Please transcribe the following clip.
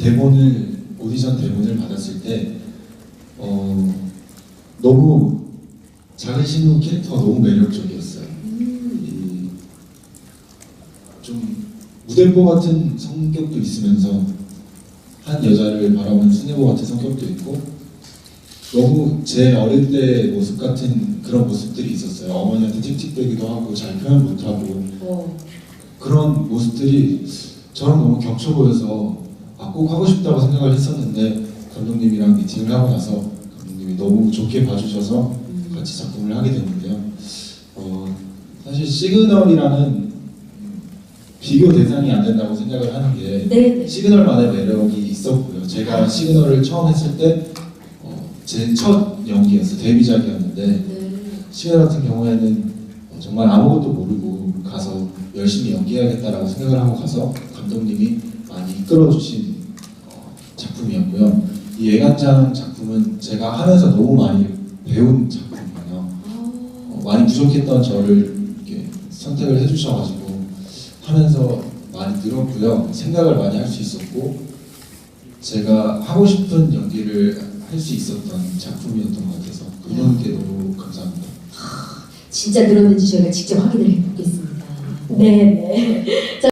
대본을 오디션 대본을 받았을 때 어, 너무 작은 신우 캐릭터가 너무 매력적이었어요. 음. 이좀 무대보 같은 성격도 있으면서 한 여자를 바라보는 수뇌보 같은 성격도 있고 너무 제 어릴 때 모습 같은 그런 모습들이 있었어요. 어머니한테 틱틱대기도 하고 잘 표현 못하고 어. 그런 모습들이 저랑 너무 겹쳐 보여서 아, 꼭 하고 싶다고 생각을 했었는데 감독님이랑 미팅을 하고 나서 감독님이 너무 좋게 봐주셔서 음. 같이 작품을 하게 됐는데요. 어, 사실 시그널이라는 비교 대상이 안 된다고 생각을 하는 게 네네. 시그널만의 매력이 있었고요. 제가 시그널을 처음 했을 때 어, 제첫 연기였어요. 데뷔작이었는데 네. 시그널 같은 경우에는 어, 정말 아무것도 모르고 가서 열심히 연기해야겠다라고 생각을 하고 가서 감독님이 많이 이끌어주신 어, 작품이었고요. 이 예간장 작품은 제가 하면서 너무 많이 배운 작품이에요. 아. 어, 많이 부족했던 저를 이렇게 선택을 해주셔가지고 하면서 많이 늘었고요. 생각을 많이 할 수 있었고 제가 하고 싶은 연기를 할 수 있었던 작품이었던 것 같아서 그분께 너무 감사합니다. 진짜 늘었는지 저희가 직접 확인을 해보겠습니다. 네네. 자,